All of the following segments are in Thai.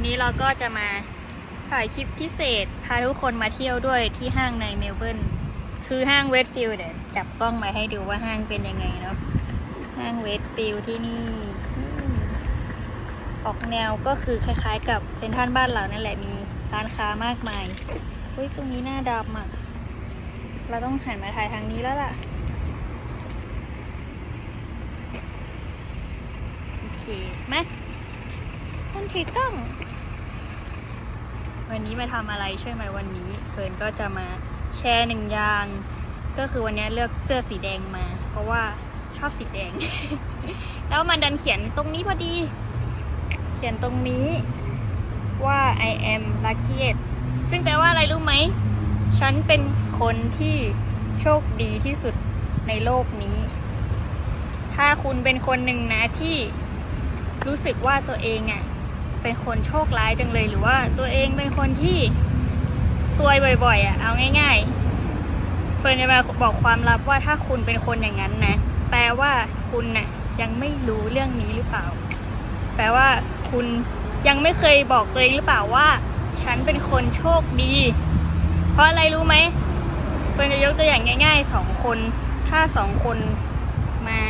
วันนี้เราก็จะมาถ่ายคลิปพิเศษ พาทุกคนมาเที่ยวด้วยที่ห้างในเมลเบิร์น คือห้างเวสฟิลด์เดี๋ยวจับกล้องมาให้ดูว่าห้างเป็นยังไงเนาะ ห้างเวสฟิลด์ที่นี่ ออกแนวก็คือคล้ายๆ กับเซ็นทรัลบ้านเรานั่นแหละ มีร้านค้ามากมายเฮ้ยตรงนี้หน้าดำอะ เราต้องหันมาถ่ายทางนี้แล้วล่ะ โอเคไหมคนถือกล้อง วันนี้มาทำอะไรใช่ไหมวันนี้เฟิร์นก็จะมาแชร์หนึ่งอย่างก็คือวันนี้เลือกเสื้อสีแดงมา เพราะว่าชอบสีแดง แล้วมันดันเขียนตรงนี้พอดี เขียนตรงนี้ว่า I am lucky ซึ่งแปลว่าอะไรรู้ไหม ฉันเป็นคนที่โชคดีที่สุดในโลกนี้ ถ้าคุณเป็นคนหนึ่งนะที่รู้สึกว่าตัวเองอะ่ะ เป็นคนโชคร้ายจังเลยหรือว่าตัวเองเป็นคนที่ซวยบ่อยๆอะเอาง่ายๆเฟิร์นจะมาบอกความลับว่าถ้าคุณเป็นคนอย่างนั้นนะ แปลว่าคุณน่ะยังไม่รู้เรื่องนี้หรือเปล่า แปลว่าคุณยังไม่เคยบอกตัวเองหรือเปล่าว่า ฉันเป็นคนโชคดี เพราะอะไรรู้ไหมเฟิร์นจะยกตัวอย่างง่ายๆสองคนถ้าสองคนมา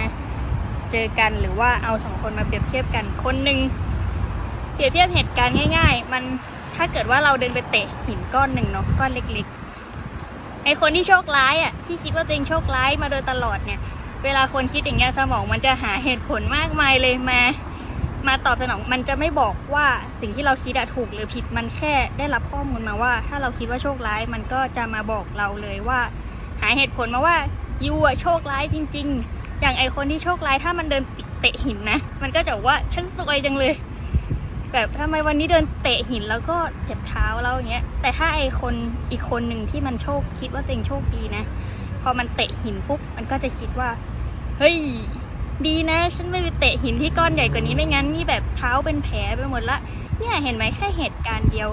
เจอกันหรือว่าเอาสองคนมาเปรียบเทียบกัน คนหนึ่ง เปรียบเทียบเหตุการณ์ง่าย ๆ มันถ้าเกิดว่าเราเดินไปเตะหินก้อนหนึ่งเนาะก้อนเล็กๆไอคนที่โชคร้ายอะที่คิดว่าตัวเองโชคร้ายมาโดยตลอดเนี่ย เวลาคนคิดอย่างเงี้ยสมองมันจะหาเหตุผลมากมายเลยมา มาตอบสนองมันจะไม่บอกว่าสิ่งที่เราคิดอะถูกหรือผิดมันแค่ได้รับข้อมูลมาว่า ถ้าเราคิดว่าโชคร้ายมันก็จะมาบอกเราเลยว่า หาเหตุผลมาว่ายูอะโชคร้ายจริง ๆ อย่างไอคนที่โชคร้ายถ้ามันเดินเตะหินนะ มันก็จะว่าฉันสวยจังเลย แบบทำไมวันนี้เดินเตะหินแล้วก็เจ็บเท้าแล้วอย่างเงี้ย แต่ถ้าไอคนอีกคนหนึ่งที่มันโชคคิดว่าตัวเองโชคดีนะ พอมันเตะหินปุ๊บมันก็จะคิดว่า เฮ้ย ดีนะ ฉันไม่ไปเตะหินที่ก้อนใหญ่กว่านี้ไม่งั้นนี่แบบเท้าเป็นแผลไปหมดละ เนี่ยเห็นไหมแค่เหตุการณ์เดียว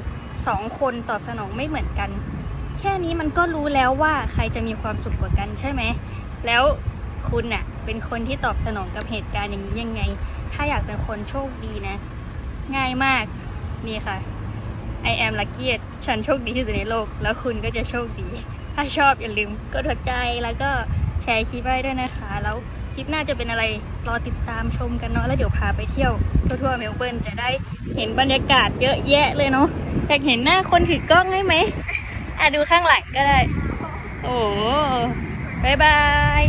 สองคนตอบสนองไม่เหมือนกัน แค่นี้มันก็รู้แล้วว่าใครจะมีความสุขกว่ากันใช่ไหม แล้วคุณน่ะเป็นคนที่ตอบสนองกับเหตุการณ์อย่างนี้ยังไง ถ้าอยากเป็นคนโชคดีนะ ง่ายมาก นี่ค่ะ I am lucky ฉันโชคดีที่สุดในโลก แล้วคุณก็จะโชคดี ถ้าชอบอย่าลืมกดหัวใจแล้วก็แชร์คลิปไว้ด้วยนะคะ แล้วคลิปหน้าจะเป็นอะไร รอติดตามชมกันเนาะ แล้วเดี๋ยวพาไปเที่ยวทั่วๆเมลเบิร์นจะได้เห็นบรรยากาศเยอะแยะเลยเนาะ อยากเห็นหน้าคนถือกล้องได้ไหมอะดูข้างหลังก็ได้ โอ้บายบาย